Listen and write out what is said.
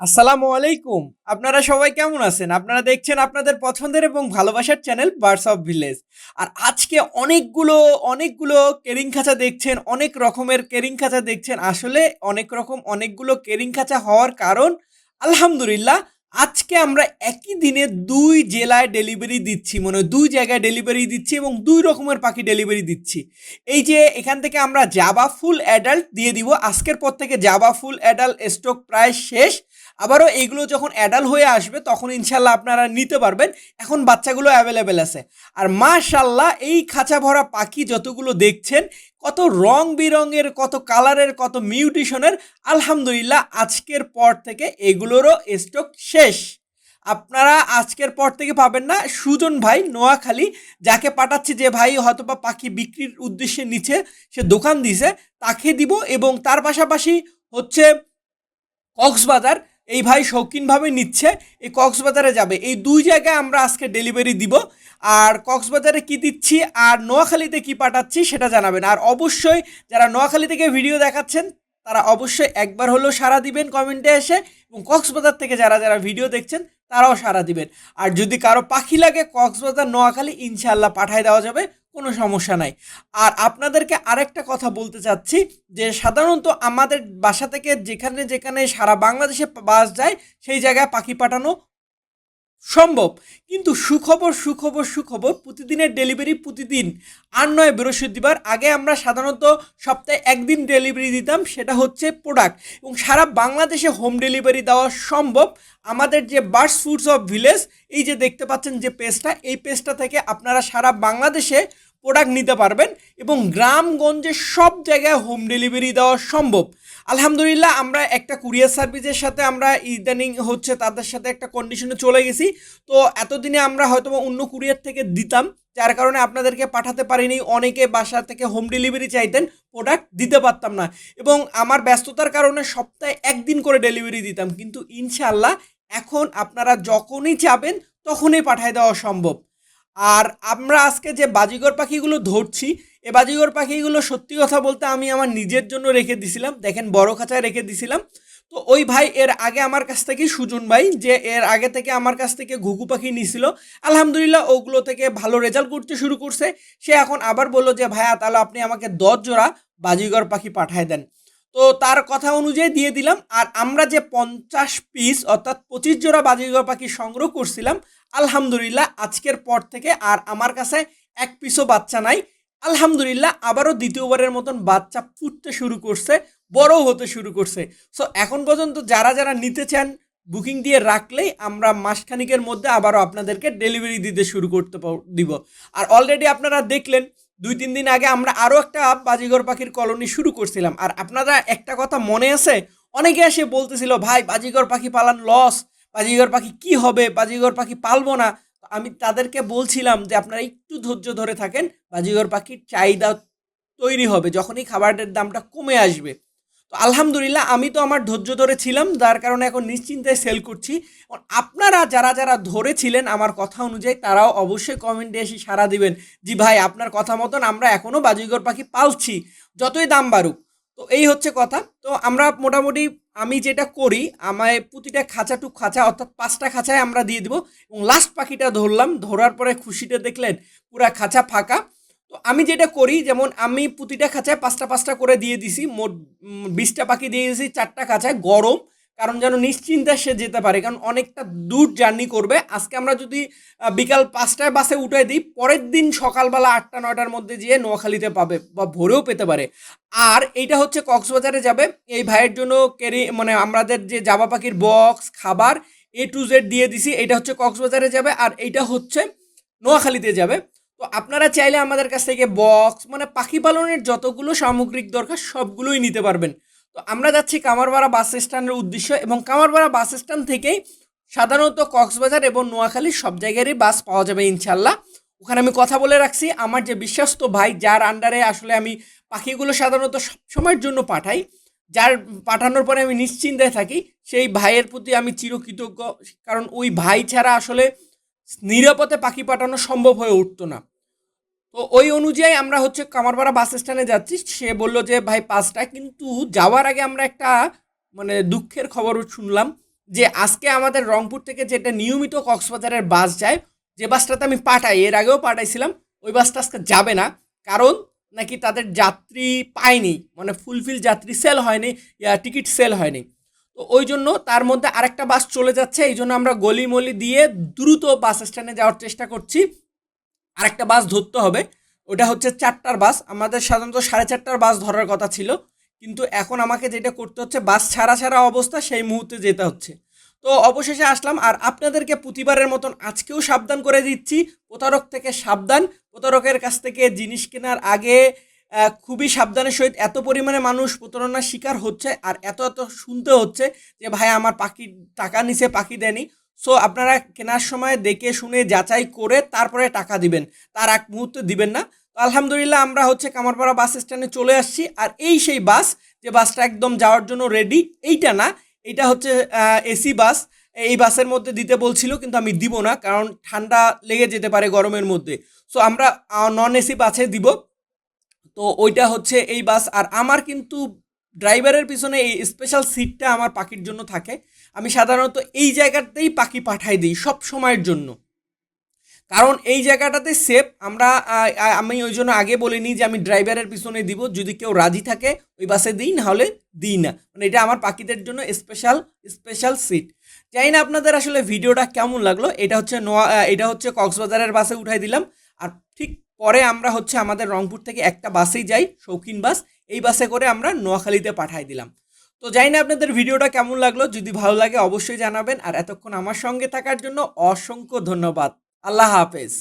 আসসালামু আলাইকুম। আপনারা সবাই কেমন আছেন? আপনারা দেখছেন আপনাদের পছন্দের এবং ভালোবাসার চ্যানেল বার্স অফ ভিলেজ আর আজকে অনেকগুলো অনেকগুলো কেরিং খাঁচা দেখছেন, অনেক রকমের কেরিং খাঁচা দেখছেন। আসলে অনেক রকম, অনেকগুলো কেরিং খাঁচা হওয়ার কারণ আলহামদুলিল্লাহ আজকে আমরা একই দিনে দুই জেলায় ডেলিভারি দিচ্ছি মানে দুই জায়গায় ডেলিভারি দিচ্ছি এবং দুই রকমের পাখি ডেলিভারি দিচ্ছি। এই যে এখান থেকে আমরা জাবা ফুল অ্যাডাল্ট দিয়ে দিব, আজকের পর থেকে জাবা ফুল অ্যাডাল্ট স্টক প্রায় শেষ। আবারও এগুলো যখন অ্যাডাল্ট হয়ে আসবে, তখন ইনশাল্লাহ আপনারা নিতে পারবেন। এখন বাচ্চাগুলো অ্যাভেলেবেল আছে। আর মাশাল্লাহ এই খাঁচা ভরা পাখি যতগুলো দেখছেন, কত রং বিরঙের, কত কালারের কত মিউটিশনের আলহামদুলিল্লাহ আজকের পর থেকে এগুলোরও স্টক শেষ। আপনারা আজকের পর থেকে পাবেন না। সুজন ভাই নোয়াখালী, যাকে পাঠাচ্ছি যে ভাই হয়তো বা পাখি বিক্রির উদ্দেশ্যে নিচে সে দোকান দিছে, তাকে দিব এবং তার পাশাপাশি হচ্ছে কক্সবাজার, এই ভাই শৌখিনভাবে নিচ্ছে, এই কক্সবাজারে যাবে। এই দুই জায়গায় আমরা আজকে ডেলিভারি দিব। আর কক্সবাজারে কি দিচ্ছি, আর নোয়াখালীতে কি পাঠাচ্ছি সেটা জানাবেন। আর অবশ্যই যারা নোয়াখালী থেকে ভিডিও দেখাচ্ছেন তারা অবশ্যই একবার হলেও সাড়া দিবেন কমেন্টে এসে এবং কক্সবাজার থেকে যারা যারা ভিডিও দেখছেন, তারাও সাড়া দিবেন। আর যদি কারও পাখি লাগে, কক্সবাজার, নোয়াখালী ইনশাল্লাহ পাঠায় দেওয়া যাবে, কোনো সমস্যা নাই। আর আপনাদেরকে আরেকটা কথা বলতে চাচ্ছি, যে সাধারণত আমাদের বাসা থেকে যেখানে যেখানে সারা বাংলাদেশে বাস যায়, সেই জায়গায় পাখি পাঠানো সম্ভব। কিন্তু সুখবর সুখবর সুখবর প্রতিদিনের ডেলিভারি প্রতিদিন। আর নয়, বৃহস্পতিবার আগে আমরা সাধারণত সপ্তাহে একদিন ডেলিভারি দিতাম, সেটা হচ্ছে প্রোডাক্ট এবং সারা বাংলাদেশে হোম ডেলিভারি দেওয়া সম্ভব। আমাদের যে বার্ডস ফুডস অফ ভিলেজ এই যে দেখতে পাচ্ছেন যে পেজটা এই পেজটা থেকে আপনারা সারা বাংলাদেশে প্রোডাক্ট নিতে পারবেন এবং গ্রামগঞ্জে সব জায়গায় হোম ডেলিভারি দেওয়া সম্ভব। আলহামদুলিল্লাহ, আমরা একটা কুরিয়ার সার্ভিসের সাথে আমরা ইদানিং হচ্ছে তাদের সাথে একটা কন্ডিশনে চলে গেছি। তো এতদিনে আমরা হয়তো অন্য কুরিয়ার থেকে দিতাম, যার কারণে আপনাদেরকে পাঠাতে পারিনি। অনেকে বাসা থেকে হোম ডেলিভারি চাইতেন প্রোডাক্ট দিতে পারতাম না। এবং আমার ব্যস্ততার কারণে সপ্তাহে একদিন করে ডেলিভারি দিতাম। কিন্তু ইনশাল্লাহ এখন আপনারা যখনই চাবেন, তখনই পাঠায় দেওয়া সম্ভব। আর আমরা আজকে যে বাজিগর পাখিগুলো ধরছি, এ বাজিগর পাখিগুলো সত্যি কথা বলতে আমি আমার নিজের জন্য রেখে দিছিলাম। দেখেন, বড় খাঁচায় রেখে দিছিলাম। তো ওই ভাই এর আগে আমার কাছ থেকেই সুজন ভাই, যে এর আগে থেকে আমার কাছ থেকে ঘুঘু পাখি নিছিল। আলহামদুলিল্লাহ, ওগুলো থেকে ভালো রেজাল্ট করতে শুরু করছে। সে এখন আবার বলল যে, ভাইয়া, তাহলে আপনি আমাকে দশ জোড়া বাজিগর পাখি পাঠায় দেন। তো তার কথা অনুযায়ী দিয়ে দিলাম। আর আমরা যে পঞ্চাশ পিস অর্থাৎ পঁচিশ জোড়া বাজিগর পাখি সংগ্রহ করছিলাম, আলহামদুলিল্লাহ আজকের পর থেকে আর আমার কাছে এক পিসও বাচ্চা নাই। আলহামদুলিল্লাহ আবারও দ্বিতীয়বারের মতন বাচ্চা ফুটতে শুরু করছে বড় হতে শুরু করছে। সো এখন পর্যন্ত যারা যারা নিতে চান বুকিং দিয়ে রাখলেই আমরা মাসখানিকের মধ্যে আবারও আপনাদেরকে ডেলিভারি দিতে শুরু করতে দিব। আর অলরেডি আপনারা দেখলেন দুই, তিন দিন আগে আমরা আরও একটা বাজিঘর পাখির কলোনি শুরু করছিলাম। আর আপনারা একটা কথা মনে আছে? অনেকে এসে বলতেছিল, ভাই বাজিঘর পাখি পালান লস বাজিঘর পাখি কি হবে? বাজিঘর পাখি পালবো না। আমি তাদেরকে বলছিলাম যে, আপনারা একটু ধৈর্য ধরে থাকেন বাজিঘর পাখির চাহিদা তৈরি হবে, যখনই খাবারের দামটা কমে আসবে। তো আলহামদুলিল্লাহ, আমি তো আমার ধৈর্য ধরে ছিলাম, যার কারণে এখন নিশ্চিন্তায় সেল করছি। আপনারা যারা যারা ধরেছিলেন আমার কথা অনুযায়ী, তারাও অবশ্যই কমেন্টে এসে সাড়া দিবেন জি ভাই, আপনার কথা মতন আমরা এখনও বাজিগর পাখি পালছি, যতই দাম বাড়ুক। তো এই হচ্ছে কথা। তো আমরা মোটামুটি, আমি যেটা করি, আমায় প্রতিটা খাঁচা টু খাঁচা, অর্থাৎ পাঁচটা খাঁচায় আমরা দিয়ে দিব এবং লাস্ট পাখিটা ধরলাম, ধরার পরে খুশিটা দেখলেন, পুরা খাঁচা ফাঁকা। তো আমি যেটা করি, যেমন আমি প্রতিটা খাঁচায় পাঁচটা পাঁচটা করে দিয়ে দিছি, মোট বিশটা পাখি দিয়ে দিয়েছি চারটা খাঁচায়, গরম। কারণ যেন নিশ্চিন্তে সে যেতে পারে, কারণ অনেকটা দূর জার্নি করবে। আজকে আমরা যদি বিকাল পাঁচটায় বাসে উঠে দিই, পরের দিন সকালবেলা আটটা, নয়টার মধ্যে যেয়ে নোয়াখালীতে পাবে বা ভোরেও পেতে পারে। আর এইটা হচ্ছে কক্সবাজারে যাবে, এই ভাইয়ের জন্য ক্যারি মানে আমাদের যে জাবা পাখির বক্স, খাবার এ টু জেড দিয়ে দিছি এটা হচ্ছে কক্সবাজারে যাবে। আর এইটা হচ্ছে নোয়াখালীতে যাবে। তো আপনারা চাইলে আমাদের কাছ থেকে বক্স মানে পাখি পালনের যতগুলো সামগ্রিক দরকার সবগুলোই নিতে পারবেন। তো আমরা যাচ্ছি কামারপাড়া বাস স্ট্যান্ডের উদ্দেশ্য এবং কামারপাড়া বাস স্ট্যান্ড থেকেই সাধারণত কক্সবাজার এবং নোয়াখালী সব জায়গারই বাস পাওয়া যাবে ইনশাল্লাহ ওখানে আমি কথা বলে রাখছি, আমার যে বিশ্বস্ত ভাই, যার আন্ডারে আসলে আমি পাখিগুলো সাধারণত সবসময়ের জন্য পাঠাই, যার পাঠানোর পরে আমি নিশ্চিন্তায় থাকি, সেই ভাইয়ের প্রতি আমি চিরকৃতজ্ঞ, কারণ ওই ভাই ছাড়া আসলে নিরাপদে পাখি পাঠানো সম্ভব হয়ে উঠতো না। তো ওই অনুযায়ী আমরা হচ্ছে কামারপাড়া বাস স্ট্যান্ডে যাচ্ছি। সে বলল যে, ভাই, পাঁচটা, কিন্তু যাওয়ার আগে আমরা একটা মানে দুঃখের খবর শুনলাম যে, আজকে আমাদের রংপুর থেকে যেটা নিয়মিত কক্সবাজারের বাস যায়, যে বাসটাতে আমি পাঠাই, এর আগেও পাঠাইছিলাম, ওই বাসটা আজকে যাবে না। কারণ নাকি তাদের যাত্রী পায়নি মানে ফুলফিল যাত্রী সেল হয়নি টিকিট সেল হয়নি। তো ওই জন্য তার মধ্যে আরেকটা বাস চলে যাচ্ছে, এই জন্য আমরা গলিমলি দিয়ে দ্রুত বাস স্ট্যান্ডে যাওয়ার চেষ্টা করছি। আরেকটা বাস ধরতে হবে। ওটা হচ্ছে চারটার বাস। আমাদের সাধারণত সাড়ে চারটার বাস ধরার কথা ছিল। কিন্তু এখন আমাকে যেটা করতে হচ্ছে, বাস ছাড়া ছাড়া অবস্থা, সেই মুহূর্তে যেতে হচ্ছে। তো অবশেষে আসলাম। আর আপনাদেরকে প্রতিবারের মতন আজকেও সাবধান করে দিচ্ছি। প্রতারক থেকে সাবধান। প্রতারকের কাছ থেকে জিনিস কেনার আগে খুবই সাবধানের সহিত এত পরিমাণে মানুষ প্রতারণার শিকার হচ্ছে আর এত এত শুনতে হচ্ছে যে, ভাই, আমার পাখি টাকা নিচে পাখি দেয়নি। সো আপনারা কেনার সময় দেখে শুনে যাচাই করে তারপরে টাকা দিবেন। তার এক মুহূর্তে দিবেন না। তো আলহামদুলিল্লাহ আমরা হচ্ছে কামারপাড়া বাস স্ট্যান্ডে চলে আসছি। আর এই সেই বাস, যে বাসটা একদম যাওয়ার জন্য রেডি এইটা না, এইটা হচ্ছে এসি বাস। এই বাসের মধ্যে দিতে বলছিল, কিন্তু আমি দিব না, কারণ ঠান্ডা লেগে যেতে পারে গরমের মধ্যে। সো আমরা নন এসি বাসে দিব। তো ওইটা হচ্ছে এই বাস। আর আমার কিন্তু ড্রাইভারের পিছনে এই স্পেশাল সিটটা আমার পাখির জন্য থাকে। আমি সাধারণত এই জায়গাতেই পাখি পাঠাই দিই সব সময়ের জন্য। কারণ এই জায়গাটাতে সেফ আমরা আমি ওই জন্য আগে বলিনি যে আমি ড্রাইভারের পিছনে দিব। যদি কেউ রাজি থাকে, ওই বাসে দিই, নাহলে দিই না। মানে এটা আমার পাখিদের জন্য স্পেশাল স্পেশাল সিট জানি না আপনাদের আসলে ভিডিওটা কেমন লাগল। এটা হচ্ছে নোয়া এটা হচ্ছে কক্সবাজারের বাসে উঠাই দিলাম। আর ঠিক পরে আমরা হচ্ছে আমাদের রংপুর থেকে একটা বাসেই যাই, শৌখিন বাস। এই বাসে করে আমরা নোয়াখালীতে পাঠাই দিলাম। তো জানি না আপনাদের ভিডিওটা কেমন লাগল, যদি ভালো লাগে অবশ্যই জানাবেন। আর এতক্ষণ আমার সঙ্গে থাকার জন্য অসংখ্য ধন্যবাদ। আল্লাহ হাফেজ।